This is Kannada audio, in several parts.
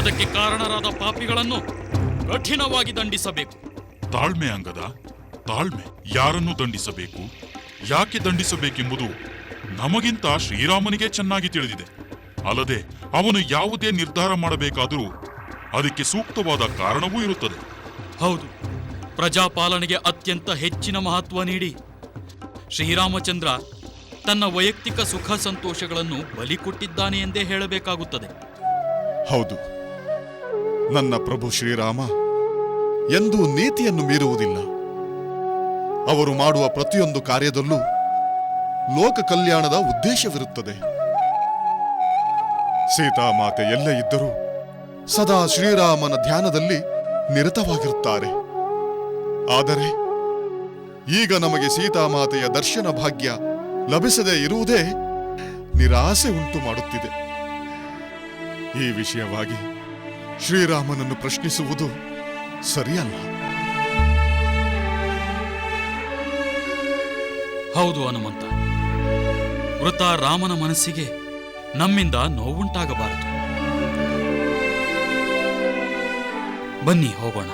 ಅದಕ್ಕೆ ಕಾರಣರಾದ ಪಾಪಿಗಳನ್ನು ಕಠಿಣವಾಗಿ ದಂಡಿಸಬೇಕು. ತಾಳ್ಮೆ ಅಂಗದ ತಾಳ್ಮೆ ಯಾರನ್ನು ದಂಡಿಸಬೇಕು? ಯಾಕೆ ದಂಡಿಸಬೇಕೆಂಬುದು ನಮಗಿಂತ ಶ್ರೀರಾಮನಿಗೆ ಚೆನ್ನಾಗಿ ತಿಳಿದಿದೆ. ಅಲ್ಲದೆ ಅವನು ಯಾವುದೇ ನಿರ್ಧಾರ ಮಾಡಬೇಕಾದರೂ ಅದಕ್ಕೆ ಸೂಕ್ತವಾದ ಕಾರಣವೂ ಇರುತ್ತದೆ. ಹೌದು. ಪ್ರಜಾಪಾಲನೆಗೆ ಅತ್ಯಂತ ಹೆಚ್ಚಿನ ಮಹತ್ವ ನೀಡಿ. ಶ್ರೀರಾಮಚಂದ್ರ ತನ್ನ ವೈಯಕ್ತಿಕ ಸುಖ ಸಂತೋಷಗಳನ್ನು ಬಲಿ ಕೊಟ್ಟಿದ್ದಾನೆ ಎಂದೇ ಹೇಳಬೇಕಾಗುತ್ತದೆ. ಹೌದು. ನನ್ನ ಪ್ರಭು ಶ್ರೀರಾಮ, ಎಂದೂ ನೀತಿಯನ್ನು ಮೀರುವುದಿಲ್ಲ. ಅವರು ಮಾಡುವ ಪ್ರತಿಯೊಂದು ಕಾರ್ಯದಲ್ಲೂ ಲೋಕ ಕಲ್ಯಾಣದ ಉದ್ದೇಶವಿರುತ್ತದೆ. ಸೀತಾಮಾತೆ ಎಲ್ಲೇ ಇದ್ದರೂ ಸದಾ ಶ್ರೀರಾಮನ ಧ್ಯಾನದಲ್ಲಿ ನಿರತವಾಗಿರುತ್ತಾರೆ. ಆದರೆ ಈಗ ನಮಗೆ ಸೀತಾಮಾತೆಯ ದರ್ಶನ ಭಾಗ್ಯ ಲಭಿಸದೇ ಇರುವುದೇ ನಿರಾಸೆ ಉಂಟು ಮಾಡುತ್ತಿದೆ. ಈ ವಿಷಯವಾಗಿ ಶ್ರೀರಾಮನನ್ನು ಪ್ರಶ್ನಿಸುವುದು ಸರಿಯಲ್ಲ. ಹೌದು ಹನುಮಂತ. ವೃತ ರಾಮನ ಮನಸ್ಸಿಗೆ ನಮ್ಮಿಂದ ನೋವುಂಟಾಗಬಾರದು. ಬನ್ನಿ ಹೋಗೋಣ.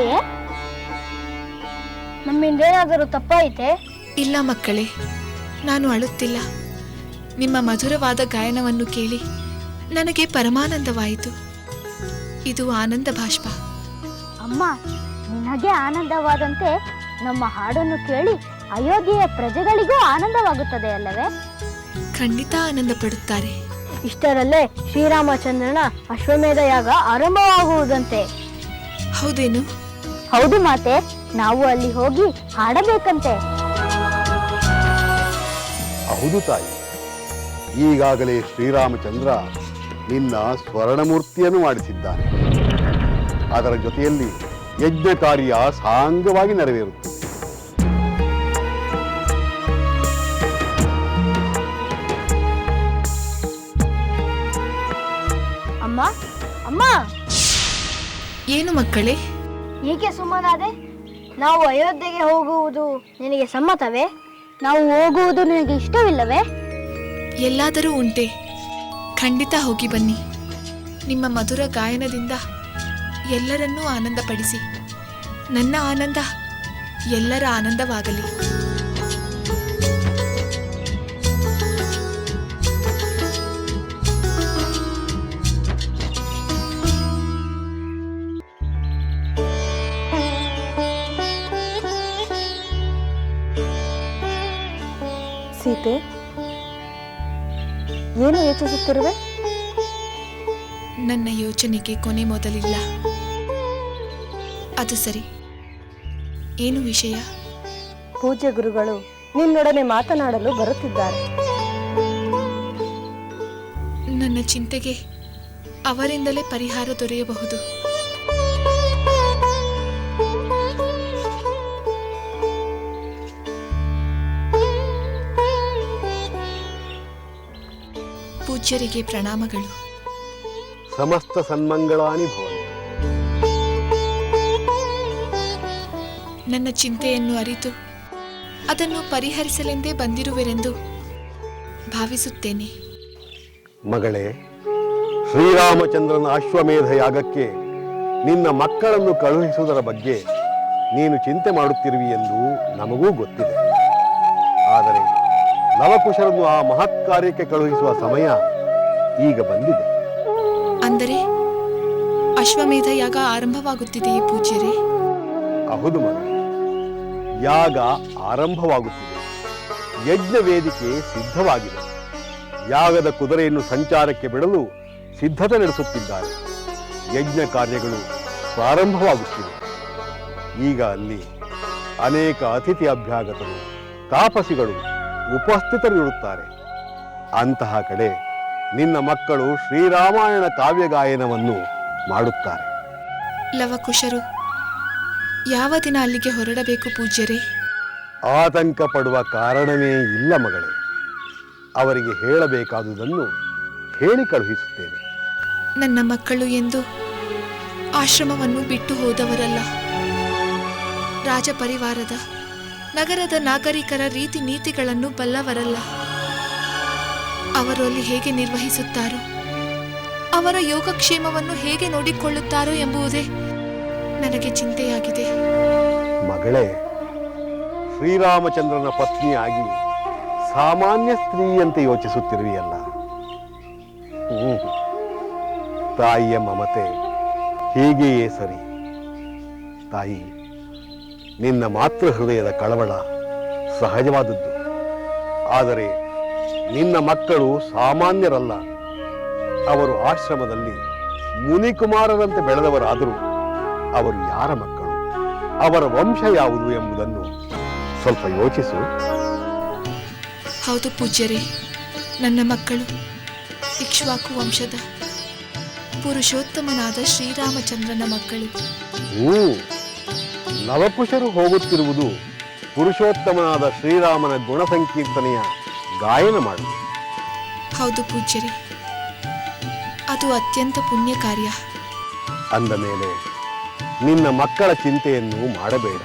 ಅಳಿತಿರುವೆಯೇ ನಮ್ಮಿಂದೇನಾದರೂ ತಪ್ಪಾಯಿತೆ? ಇಲ್ಲ ಮಕ್ಕಳೇ ನಾನು ಅಳುತ್ತಿಲ್ಲ. ನಿಮ್ಮ ಮಧುರವಾದ ಗಾಯನವನ್ನು ಕೇಳಿ ನನಗೆ ಪರಮಾನಂದವಾಯಿತು. ಇದು ಆನಂದ ಭಾಷ್ಪ ಅಮ್ಮ ನಿನಗೆ ಆನಂದವಾದಂತೆ ನಮ್ಮ ಹಾಡನ್ನು ಕೇಳಿ ಅಯೋಧ್ಯೆಯ ಪ್ರಜೆಗಳಿಗೂ ಆನಂದವಾಗುತ್ತದೆ ಅಲ್ಲವೇ? ಖಂಡಿತ ಆನಂದ ಪಡುತ್ತಾರೆ ಇಷ್ಟರಲ್ಲೇ ಶ್ರೀರಾಮಚಂದ್ರನ ಅಶ್ವಮೇಧ ಯಾಗ ಆರಂಭವಾಗುವುದಂತೆ. ಹೌದೇನು? ಹೌದು ಮಾತೆ ನಾವು ಅಲ್ಲಿ ಹೋಗಿ ಹಾಡಬೇಕಂತೆ. ಹೌದು ತಾಯಿ. ಈಗಾಗಲೇ ಶ್ರೀರಾಮಚಂದ್ರ ನಿನ್ನ ಸ್ವರ್ಣಮೂರ್ತಿಯನ್ನು ಮಾಡಿಸಿದ್ದಾನೆ. ಅದರ ಜೊತೆಯಲ್ಲಿ ಯಜ್ಞ ಕಾರ್ಯ ಸಾಂಗವಾಗಿ ನೆರವೇರುತ್ತದೆ. ಅಮ್ಮ ಅಮ್ಮ. ಏನು ಮಕ್ಕಳೇ? ಏಕೆ ಸುಮ್ಮನಾದೆ? ನಾವು ಅಯೋಧ್ಯೆಗೆ ಹೋಗುವುದು ನಿನಗೆ ಸಮ್ಮತವೇ? ನಾವು ಹೋಗುವುದು ನಿನಗೆ ಇಷ್ಟವಿಲ್ಲವೇ? ಎಲ್ಲಾದರೂ ಉಂಟೆ. ಖಂಡಿತ ಹೋಗಿ ಬನ್ನಿ. ನಿಮ್ಮ ಮಧುರ ಗಾಯನದಿಂದ ಎಲ್ಲರನ್ನೂ ಆನಂದಪಡಿಸಿ. ನನ್ನ ಆನಂದ ಎಲ್ಲರ ಆನಂದವಾಗಲಿ. ಸೀತೆ? ಏನು ಯೋಚಿಸುತ್ತಿರುವೆ? ನನ್ನ ಯೋಚನೆಗೆ ಕೊನೆ ಮೊದಲಿಲ್ಲ. ಅದು ಸರಿ. ಏನು ವಿಷಯ? ಪೂಜ್ಯ ಗುರುಗಳು ನಿನ್ನೊಡನೆ ಮಾತನಾಡಲು ಬರುತ್ತಿದ್ದಾರೆ. ನನ್ನ ಚಿಂತೆಗೆ ಅವರಿಂದಲೇ ಪರಿಹಾರ ದೊರೆಯಬಹುದು. ಪೂಜ್ಯರಿಗೆ ಪ್ರಣಾಮಗಳು. ಸಮಸ್ತ ಸನ್ಮಂಗಳಾನಿ ಅನುಭವ ನನ್ನ ಚಿಂತೆಯನ್ನು ಅರಿತು ಅದನ್ನು ಪರಿಹರಿಸಲೆಂದೇ ಬಂದಿರುವೆರೆಂದು ಭಾವಿಸುತ್ತೇನೆ. ಮಗಳೇ ಶ್ರೀರಾಮಚಂದ್ರನ ಅಶ್ವಮೇಧ ಯಾಗಕ್ಕೆ ನಿನ್ನ ಮಕ್ಕಳನ್ನು ಕಳುಹಿಸುವುದರ ಬಗ್ಗೆ ನೀನು ಚಿಂತೆ ಮಾಡುತ್ತಿರುವಿ ಎಂದು ನಮಗೂ ಗೊತ್ತಿದೆ. ಆದರೆ ಲವಕುಶರನ್ನು ಆ ಮಹತ್ ಕಾರ್ಯಕ್ಕೆ ಕಳುಹಿಸುವ ಸಮಯ ಈಗ ಬಂದಿದೆ. ಅಂದರೆ ಅಶ್ವಮೇಧ ಯಾಗ ಆರಂಭವಾಗುತ್ತಿದೆಯೇ ಪೂಜ್ಯರೇ? ಹೌದು ಮಗ ಯಾಗ ಆರಂಭವಾಗುತ್ತಿದೆ. ಯಜ್ಞ ವೇದಿಕೆ ಸಿದ್ಧವಾಗಿದೆ. ಯಾಗದ ಕುದುರೆಯನ್ನು ಸಂಚಾರಕ್ಕೆ ಬಿಡಲು ಸಿದ್ಧತೆ ನಡೆಸುತ್ತಿದ್ದಾರೆ. ಯಜ್ಞ ಕಾರ್ಯಗಳು ಪ್ರಾರಂಭವಾಗುತ್ತಿವೆ. ಈಗ ಅಲ್ಲಿ ಅನೇಕ ಅತಿಥಿ ಅಭ್ಯಾಗತರು ತಾಪಸಿಗಳು ಉಪಸ್ಥಿತರಿರುತ್ತಾರೆ. ಅಂತಹ ಕಡೆ ನಿನ್ನ ಮಕ್ಕಳು ಶ್ರೀರಾಮಾಯಣ ಕಾವ್ಯ ಗಾಯನವನ್ನು ಮಾಡುತ್ತಾರೆ. ಲವಕುಶರು ಯಾವ ದಿನ ಅಲ್ಲಿಗೆ ಹೊರಡಬೇಕು ಪೂಜ್ಯರೇ? ಆತಂಕ ಪಡುವ ಕಾರಣವೇ ಇಲ್ಲ ಮಗಳೇ. ಅವರಿಗೆ ಹೇಳಬೇಕಾದುದನ್ನು ಹೇಳಿ ಕಳುಹಿಸುತ್ತೇನೆ. ನನ್ನ ಮಕ್ಕಳು ಎಂದು ಆಶ್ರಮವನ್ನು ಬಿಟ್ಟು ಹೋದವರಲ್ಲ. ರಾಜಪರಿವಾರದ ನಗರದ ನಾಗರಿಕರ ರೀತಿ ನೀತಿಗಳನ್ನು ಬಲ್ಲವರಲ್ಲ. ಅವರು ಅಲ್ಲಿ ಹೇಗೆ ನಿರ್ವಹಿಸುತ್ತಾರೋ, ಅವರ ಯೋಗಕ್ಷೇಮವನ್ನು ಹೇಗೆ ನೋಡಿಕೊಳ್ಳುತ್ತಾರೋ ಎಂಬುದೇ ನನಗೆ ಚಿಂತೆಯಾಗಿದೆ. ಮಗಳೇ, ಶ್ರೀರಾಮಚಂದ್ರನ ಪತ್ನಿಯಾಗಿ ಸಾಮಾನ್ಯ ಸ್ತ್ರೀಯಂತೆ ಯೋಚಿಸುತ್ತಿರುವಿಯಲ್ಲ. ತಾಯಿಯ ಮಮತೆ ಹೀಗೆಯೇ ಸರಿ. ತಾಯಿ, ನಿನ್ನ ಮಾತೃ ಹೃದಯದ ಕಳವಳ ಸಹಜವಾದದ್ದು. ಆದರೆ ನಿನ್ನ ಮಕ್ಕಳು ಸಾಮಾನ್ಯರಲ್ಲ. ಅವರು ಆಶ್ರಮದಲ್ಲಿ ಮುನಿಕುಮಾರರಂತೆ ಬೆಳೆದವರಾದರೂ ಅವರು ಯಾರ ಮಕ್ಕಳು? ಅವರ ವಂಶ ಯಾವುದು ಎಂಬುದನ್ನು ಸ್ವಲ್ಪ ಯೋಚಿಸು. ಹೌದು ಪೂಜ್ಯರೇ ನನ್ನ ಮಕ್ಕಳು ಇಕ್ಷ್ವಾಕು ವಂಶದ ಪುರುಷೋತ್ತಮನಾದ ಶ್ರೀರಾಮಚಂದ್ರನ ಮಕ್ಕಳು. ಹ್ಞೂ ನವಕುಶರು ಹೋಗುತ್ತಿರುವುದು ಪುರುಷೋತ್ತಮನಾದ ಶ್ರೀರಾಮನ ಗುಣ ಸಂಕೀರ್ತನೆಯ ಗಾಯನ ಮಾಡು. ಹೌದು ಪೂಜ್ಯರೇ. ಅದು ಅತ್ಯಂತ ಪುಣ್ಯ ಕಾರ್ಯ ಅಂದ ಮೇಲೆ ನಿನ್ನ ಮಕ್ಕಳ ಚಿಂತೆಯನ್ನು ಮಾಡಬೇಡ.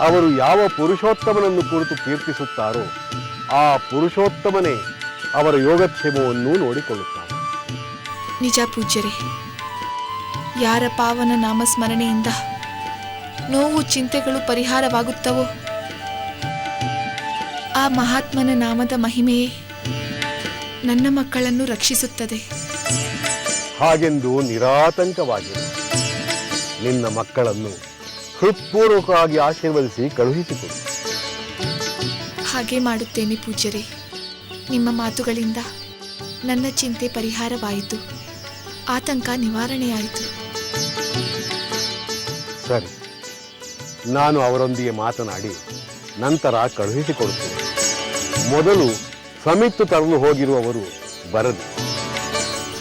ಅವರು ಯಾವ ಪುರುಷೋತ್ತಮನನ್ನು ಕುರಿತು ಕೀರ್ತಿಸುತ್ತಾರೋ ಆ ಪುರುಷೋತ್ತಮನೇ ಅವರ ಯೋಗಕ್ಷೇಮವನ್ನು ನೋಡಿಕೊಳ್ಳುತ್ತಾನೆ. ನಿಜ ಪೂಜ್ಯರೇ. ಯಾರ ಪಾವನ ನಾಮಸ್ಮರಣೆಯಿಂದ ನೋವು ಚಿಂತೆಗಳು ಪರಿಹಾರವಾಗುತ್ತವೋ? ಆ ಮಹಾತ್ಮನ ನಾಮದ ಮಹಿಮೆಯೇ ನನ್ನ ಮಕ್ಕಳನ್ನು ರಕ್ಷಿಸುತ್ತದೆ. ಹಾಗೆಂದು ನಿರಾತಂಕವಾಗಿರು. ನಿನ್ನ ಮಕ್ಕಳನ್ನು ಹೃತ್ಪೂರ್ವಕವಾಗಿ ಆಶೀರ್ವದಿಸಿ ಕಳುಹಿಸಿಕೊಡು. ಹಾಗೆ ಮಾಡುತ್ತೇನೆ ಪೂಜ್ಯರೇ. ನಿಮ್ಮ ಮಾತುಗಳಿಂದ ನನ್ನ ಚಿಂತೆ ಪರಿಹಾರವಾಯಿತು. ಆತಂಕ ನಿವಾರಣೆಯಾಯಿತು. ಸರಿ. ನಾನು ಅವರೊಂದಿಗೆ ಮಾತನಾಡಿ ನಂತರ ಕಳುಹಿಸಿಕೊಡುತ್ತೇನೆ. ಮೊದಲು ಸಮಿತ್ತು ತರಲು ಹೋಗಿರುವವರು ಬರದು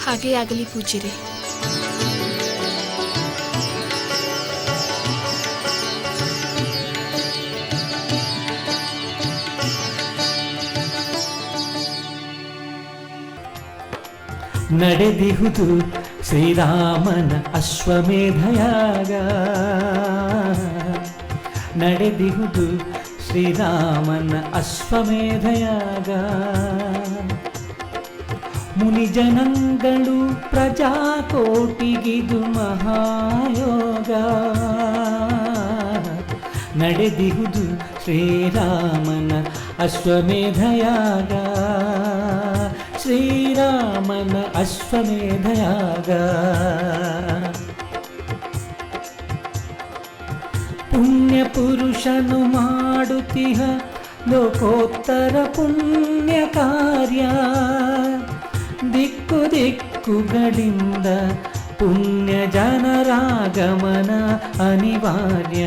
ಹಾಗೆ ಆಗಲಿ ಪೂಜ್ಯರೇ. ನಡೆದಿಹುದು ಶ್ರೀರಾಮನ ಅಶ್ವಮೇಧಯಾಗ. ನಡೆದಿಹುದು ಶ್ರೀರಾಮನ ಅಶ್ವಮೇಧಯಾಗ. ಮುನಿಜನಂಗಳು ಪ್ರಜಾಕೋಟಿಗಿದು ಮಹಾಯೋಗ. ನಡೆದಿಹುದು ಶ್ರೀರಾಮನ ಅಶ್ವಮೇಧಯಾಗ. ಶ್ರೀರಾಮನ ಅಶ್ವಮೇಧಯಾಗ. ಪುಣ್ಯ ಪುರುಷನು ಮಾಡುತ್ತಿಹ ಲೋಕೋತ್ತರ ಪುಣ್ಯ ಕಾರ್ಯ. ದಿಕ್ಕು ದಿಕ್ಕುಗಳಿಂದ ಪುಣ್ಯ ಜನರಾಗಮನ ಅನಿವಾರ್ಯ.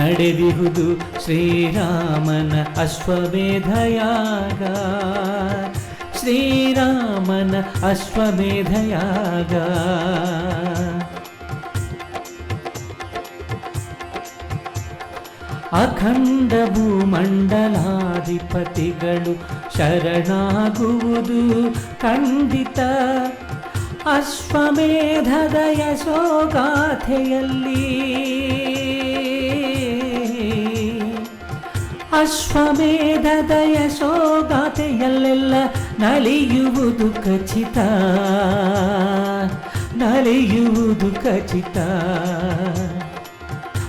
ನಡೆದಿಹುದು ಶ್ರೀರಾಮನ ಅಶ್ವಮೇಧಯಾಗ. ಶ್ರೀರಾಮನ ಅಶ್ವಮೇಧಯಾಗ. ಅಖಂಡ ಭೂಮಂಡಲಾಧಿಪತಿಗಳು ಶರಣಾಗುವುದು ಖಂಡಿತ. ಅಶ್ವಮೇಧದ ಯಶೋಗಾಥೆಯಲ್ಲಿ ಅಶ್ವಮೇಧದ ಯಶೋಗಾಥೆಯಲ್ಲೆಲ್ಲ ನಲಿಯುವುದು ಖಚಿತ. ನಲಿಯುವುದು ಖಚಿತ.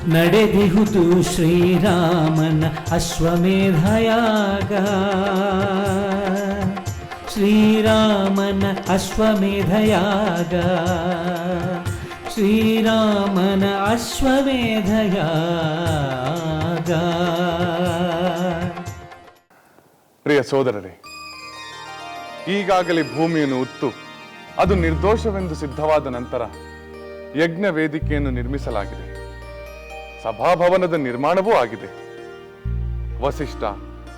ನಡೆದಿಹುದು ಶ್ರೀರಾಮನ ಅಶ್ವಮೇಧಯಾಗ. ಶ್ರೀರಾಮನ ಅಶ್ವಮೇಧಯಾಗ. ಶ್ರೀರಾಮನ ಅಶ್ವಮೇಧಯಾಗ. ಪ್ರಿಯ ಸೋದರರೇ, ಈಗಾಗಲೇ ಭೂಮಿಯನ್ನು ಉತ್ತು, ಅದು ನಿರ್ದೋಷವೆಂದು ಸಿದ್ಧವಾದ ನಂತರ ಯಜ್ಞ ವೇದಿಕೆಯನ್ನು ನಿರ್ಮಿಸಲಾಗಿದೆ. ಸಭಾಭವನದ ನಿರ್ಮಾಣವೂ ಆಗಿದೆ. ವಸಿಷ್ಠ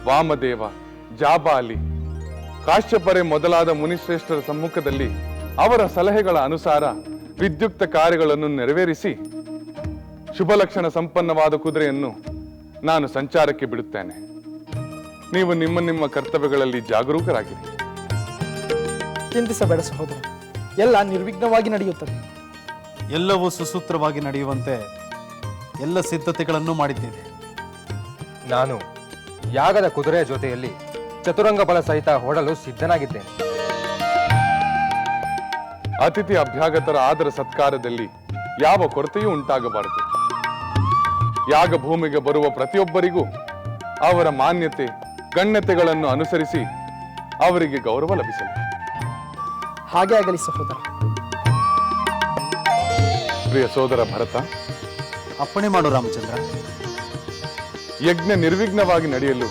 ವಾಮದೇವ ಜಾಬಾಲಿ ಕಾಶ್ಯಪರೆ ಮೊದಲಾದ ಮುನಿಶ್ರೇಷ್ಠರ ಸಮ್ಮುಖದಲ್ಲಿ ಅವರ ಸಲಹೆಗಳ ಅನುಸಾರ ವಿದ್ಯುಕ್ತ ಕಾರ್ಯಗಳನ್ನು ನೆರವೇರಿಸಿ ಶುಭಲಕ್ಷಣ ಸಂಪನ್ನವಾದ ಕುದುರೆಯನ್ನು ನಾನು ಸಂಚಾರಕ್ಕೆ ಬಿಡುತ್ತೇನೆ. ನೀವು ನಿಮ್ಮ ನಿಮ್ಮ ಕರ್ತವ್ಯಗಳಲ್ಲಿ ಜಾಗರೂಕರಾಗಿರಿ. ಚಿಂತಿಸಬೇಡ ಸಹೋದರ. ಎಲ್ಲ ನಿರ್ವಿಘ್ನವಾಗಿ ನಡೆಯುತ್ತದೆ. ಎಲ್ಲವೂ ಸುಸೂತ್ರವಾಗಿ ನಡೆಯುವಂತೆ ಎಲ್ಲ ಸಿದ್ಧತೆಗಳನ್ನು ಮಾಡಿದ್ದೇನೆ. ನಾನು ಯಾಗದ ಕುದುರೆಯ ಜೊತೆಯಲ್ಲಿ ಚತುರಂಗ ಬಲ ಸಹಿತ ಹೊಡಲು ಸಿದ್ಧನಾಗಿದ್ದೇನೆ. ಅತಿಥಿ ಅಭ್ಯಾಗತರ ಆದರ ಸತ್ಕಾರದಲ್ಲಿ ಯಾವ ಕೊರತೆಯೂ ಉಂಟಾಗಬಾರದು. ಯಾಗ ಭೂಮಿಗೆ ಬರುವ ಪ್ರತಿಯೊಬ್ಬರಿಗೂ ಅವರ ಮಾನ್ಯತೆ ಗಣ್ಯತೆಗಳನ್ನು ಅನುಸರಿಸಿ ಅವರಿಗೆ ಗೌರವ ಲಭಿಸಲಿ. ಹಾಗೆ ಆಗಲಿ ಸಹೋದರ. ಪ್ರಿಯ ಸೋದರ ಭರತ ಅಪ್ಪಣೆ ಮಾಡು ರಾಮಚಂದ್ರ. ಯಜ್ಞ ನಿರ್ವಿಘ್ನವಾಗಿ ನಡೆಯಲು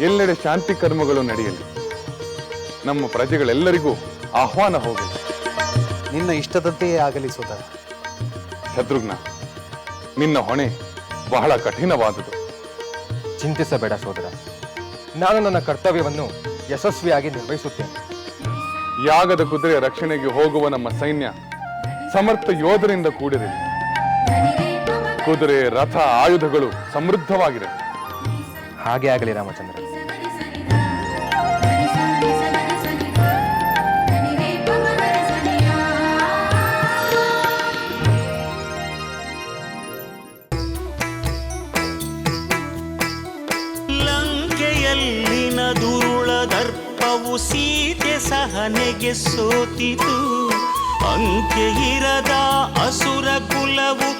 ಎಲ್ಲೆಡೆ ಶಾಂತಿ ಕರ್ಮಗಳು ನಡೆಯಲಿ. ನಮ್ಮ ಪ್ರಜೆಗಳೆಲ್ಲರಿಗೂ ಆಹ್ವಾನ ಹೋಗಲಿ. ನಿನ್ನ ಇಷ್ಟದಂತೆಯೇ ಆಗಲಿ ಸೋದರ. ಶತ್ರುಘ್ನ ನಿನ್ನ ಹೊಣೆ ಬಹಳ ಕಠಿಣವಾದುದು. ಚಿಂತಿಸಬೇಡ ಸೋದರ. ನಾನು ನನ್ನ ಕರ್ತವ್ಯವನ್ನು ಯಶಸ್ವಿಯಾಗಿ ನಿರ್ವಹಿಸುತ್ತೇನೆ. ಯಾಗದ ಕುದುರೆಯ ರಕ್ಷಣೆಗೆ ಹೋಗುವ ನಮ್ಮ ಸೈನ್ಯ ಸಮರ್ಥ ಯೋಧರಿಂದ ಕೂಡಿರಲಿ. ಕುದುರೆ ರಥ ಆಯುಧಗಳು ಸಮೃದ್ಧವಾಗಿದೆ ಹಾಗೆ ಆಗಲಿ ರಾಮಚಂದ್ರ. ಲಂಕೆಯಲ್ಲಿನ ದುರುಳ ದರ್ಪವು ಸೀತೆ ಸಹನೆಗೆ ಸೋತಿತು. ಅಂಕೆ ಇರದ ಅಸುರ ಕುಲವು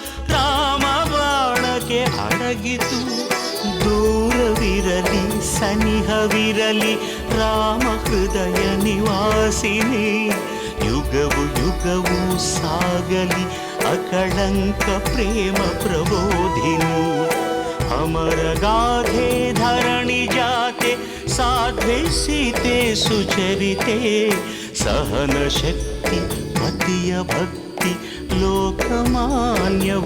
ಬಾಣಕ್ಕೆ ಅಡಗಿತು ದೂರವಿರಲಿ ಸನಿಹವಿರಲಿ ರಾಮ ಹೃದಯ ನಿವಾಸಿನಿ ಯುಗವು ಯುಗವು ಸಾಗಲಿ ಅಕಳಂಕ ಪ್ರೇಮ ಪ್ರಬೋಧಿನಿ ಅಮರ ಗಾಧೆ ಧರಣಿ ಜಾತೆ ಸಾಧ್ವೆ ಸೀತೆ ಸುಚರಿತೆ ಸಹನ ಶಕ್ತಿ ಪತಿಯ ಭಕ್ತಿ लोकमान्यवनुदिते